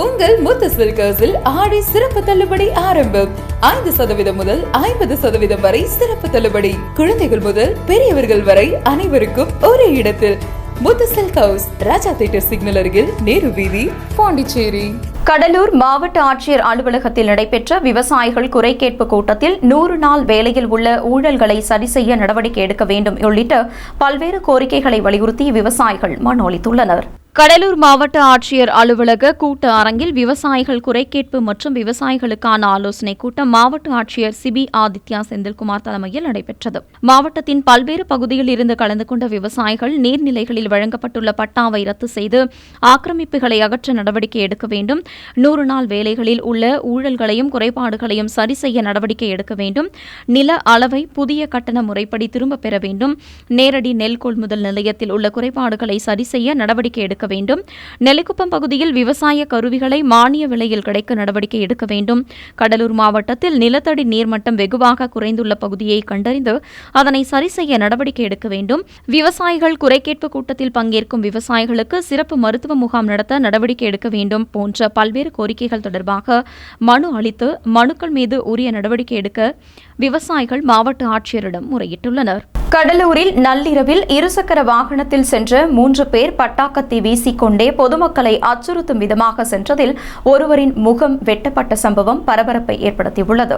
உங்கள் முத்து சில்கர்ஸில் ஆடி சிறப்பு தள்ளுபடி ஆரம்பம். ஐந்து சதவீதம் முதல் ஐம்பது சதவீதம் வரை சிறப்பு தள்ளுபடி. குழந்தைகள் முதல் பெரியவர்கள் வரை அனைவருக்கும் ஒரே இடத்தில். Muthu silk house Raja theatre signal அருகில் நேரு வீதி பாண்டிச்சேரி. கடலூர் மாவட்ட ஆட்சியர் அலுவலகத்தில் நடைபெற்ற விவசாயிகள் குறை கேட்பு கூட்டத்தில் நூறு நாள் வேலையில் உள்ள ஊழல்களை சரி செய்ய நடவடிக்கை எடுக்க வேண்டும் உள்ளிட்ட பல்வேறு கோரிக்கைகளை வலியுறுத்தி விவசாயிகள் மனு அளித்துள்ளனர். கடலூர் மாவட்ட ஆட்சியர் அலுவலக கூட்ட அரங்கில் விவசாயிகள் குறைகேட்பு மற்றும் விவசாயிகளுக்கான ஆலோசனைக் கூட்டம் மாவட்ட ஆட்சியர் சிபி ஆதித்யா செந்தில்குமார் தலைமையில் நடைபெற்றது. மாவட்டத்தின் பல்வேறு பகுதியில் இருந்து கலந்து கொண்ட விவசாயிகள் நீர்நிலைகளில் வழங்கப்பட்டுள்ள பட்டாவை ரத்து செய்து ஆக்கிரமிப்புகளை அகற்ற நடவடிக்கை எடுக்க வேண்டும். நூறு நாள் வேலைகளில் உள்ள ஊழல்களையும் குறைபாடுகளையும் சரி செய்ய நடவடிக்கை எடுக்க வேண்டும். நில அளவை புதிய கட்டண முறைப்படி திரும்பப் பெற வேண்டும். நேரடி நெல் கொள்முதல் நிலையத்தில் உள்ள குறைபாடுகளை சரி செய்ய நடவடிக்கை எடுக்க வேண்டும். நெல்லிக்குப்பம் பகுதியில் விவசாய கருவிகளை மானிய விலையில் கிடைக்க நடவடிக்கை எடுக்க வேண்டும். கடலூர் மாவட்டத்தில் நிலத்தடி நீர்மட்டம் வெகுவாக குறைந்துள்ள பகுதியை கண்டறிந்து அதனை சரி செய்ய நடவடிக்கை எடுக்க வேண்டும். விவசாயிகள் குறைகேட்பு கூட்டத்தில் பங்கேற்கும் விவசாயிகளுக்கு சிறப்பு மருத்துவ முகாம் நடத்த நடவடிக்கை எடுக்க வேண்டும் போன்ற பல்வேறு கோரிக்கைகள் தொடர்பாக மனு அளித்து மனுக்கள் மீது உரிய நடவடிக்கை எடுக்க விவசாயிகள் மாவட்ட ஆட்சியரிடம் முறையிட்டுள்ளனர். கடலூரில் நள்ளிரவில் இருசக்கர வாகனத்தில் சென்ற மூன்று பேர் பட்டாக்கத்தி வீசிக்கொண்டே பொதுமக்களை அச்சுறுத்தும் விதமாக சென்றதில் ஒருவரின் முகம் வெட்டப்பட்ட சம்பவம் பரபரப்பை ஏற்படுத்தியுள்ளது.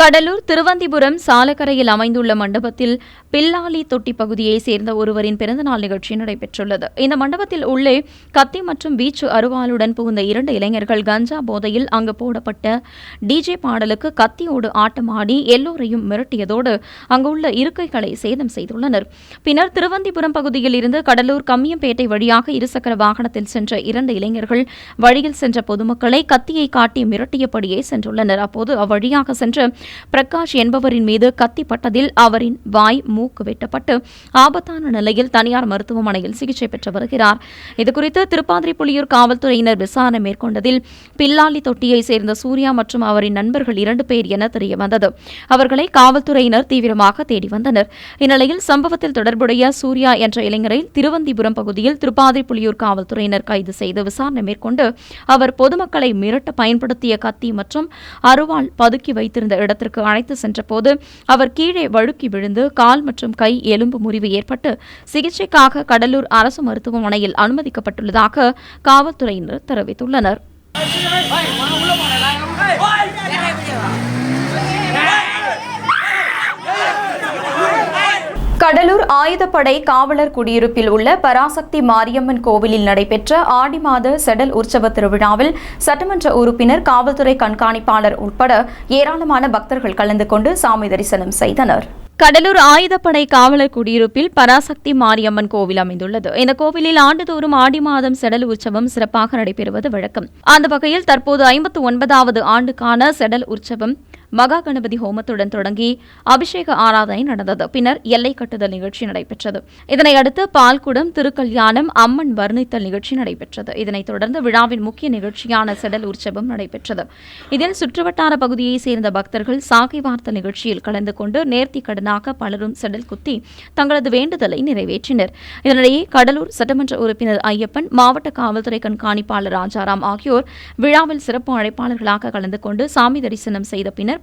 கடலூர் திருவந்திபுரம் சாலக்கரையில் அமைந்துள்ள மண்டபத்தில் பில்லாலி தொட்டி பகுதியைச் சேர்ந்த ஒருவரின் பிறந்தநாள் நிகழ்ச்சி நடைபெற்றுள்ளது. இந்த மண்டபத்தில் உள்ளே கத்தி மற்றும் வீச்சு அருவாளுடன் புகுந்த இரண்டு இளைஞர்கள் கஞ்சா போதையில் அங்கு போடப்பட்ட டிஜே பாடலுக்கு கத்தியோடு ஆட்டமாடி எல்லோரையும் மிரட்டியதோடு அங்குள்ள இருக்கைகளை சேதம் செய்துள்ளனர். பின்னர் திருவந்திபுரம் பகுதியில் இருந்து கடலூர் கம்மியம்பேட்டை வழியாக இருசக்கர வாகனத்தில் சென்ற இரண்டு இளைஞர்கள் வழியில் சென்ற பொதுமக்களை கத்தியை காட்டி மிரட்டியபடியே சென்றுள்ளனர். அப்போது அவ்வழியாக சென்ற பிரகாஷ் என்பவரின் மீது கத்திப்பட்டதில் அவரின் வாய் மூக்கு வெட்டப்பட்டு ஆபத்தான நிலையில் தனியார் மருத்துவமனையில் சிகிச்சை பெற்று வருகிறார். இதுகுறித்து திருப்பாதிரி புலியூர் காவல்துறையினர் விசாரணை மேற்கொண்டதில் பில்லாலி தொட்டியை சேர்ந்த சூர்யா மற்றும் அவரின் நண்பர்கள் இரண்டு பேர் என தெரியவந்தது. அவர்களை காவல்துறையினர் தீவிரமாக தேடி வந்தனர். இந்நிலையில் சம்பவத்தில் தொடர்புடைய சூர்யா என்ற இளைஞரை திருவந்திபுரம் பகுதியில் திருப்பாதிரி புலியூர் காவல்துறையினர் கைது செய்து விசாரணை மேற்கொண்டு அவர் பொதுமக்களை மிரட்ட பயன்படுத்திய கத்தி மற்றும் அருவாள் பதுக்கி வைத்திருந்த இடத்திற்கு அழைத்து சென்றபோது அவர் கீழே வழுக்கி விழுந்து கால் மற்றும் கை எலும்பு முறிவு ஏற்பட்டு சிகிச்சைக்காக கடலூர் அரசு மருத்துவமனையில் அனுமதிக்கப்பட்டுள்ளதாக காவல்துறையினர் தெரிவித்துள்ளனர். கடலூர் ஆயுதப்படை காவலர் குடியிருப்பில் உள்ள பராசக்தி மாரியம்மன் கோவிலில் நடைபெற்ற ஆடி மாத செடல் உற்சவ திருவிழாவில் சட்டமன்ற உறுப்பினர் காவல்துறை கண்காணிப்பாளர் உட்பட ஏராளமான பக்தர்கள் கலந்து கொண்டு சாமி தரிசனம் செய்தனர். கடலூர் ஆயுதப்படை காவலர் குடியிருப்பில் பராசக்தி மாரியம்மன் கோவில் அமைந்துள்ளது. இந்த கோவிலில் ஆண்டுதோறும் ஆடி மாதம் செடல் உற்சவம் சிறப்பாக நடைபெறுவது வழக்கம். அந்த வகையில் தற்போது ஐம்பத்து ஒன்பதாவது ஆண்டுக்கான செடல் உற்சவம் மகா கணபதி ஹோமத்துடன் தொடங்கி அபிஷேக ஆராதனை நடந்தது. பின்னர் எல்லை கட்டுதல் நிகழ்ச்சி நடைபெற்றது. இதனையடுத்து பால்குடம் திருக்கல்யாணம் அம்மன் வர்ணித்தல் நிகழ்ச்சி நடைபெற்றது. இதனைத் தொடர்ந்து விழாவின் முக்கிய நிகழ்ச்சியான செடல் உற்சவம் நடைபெற்றது. இதில் சுற்றுவட்டார பகுதியைச் சேர்ந்த பக்தர்கள் சாகை வார்த்த நிகழ்ச்சியில் கலந்து கொண்டு நேர்த்தி கடனாக பலரும் செடல் குத்தி தங்களது வேண்டுதலை நிறைவேற்றினர். இதனிடையே கடலூர் சட்டமன்ற உறுப்பினர் ஐயப்பன் மாவட்ட காவல்துறை கண்காணிப்பாளர் ராஜாராம் ஆகியோர் விழாவில் சிறப்பு அழைப்பாளர்களாக கலந்து கொண்டு சாமி தரிசனம் செய்த பின்னர்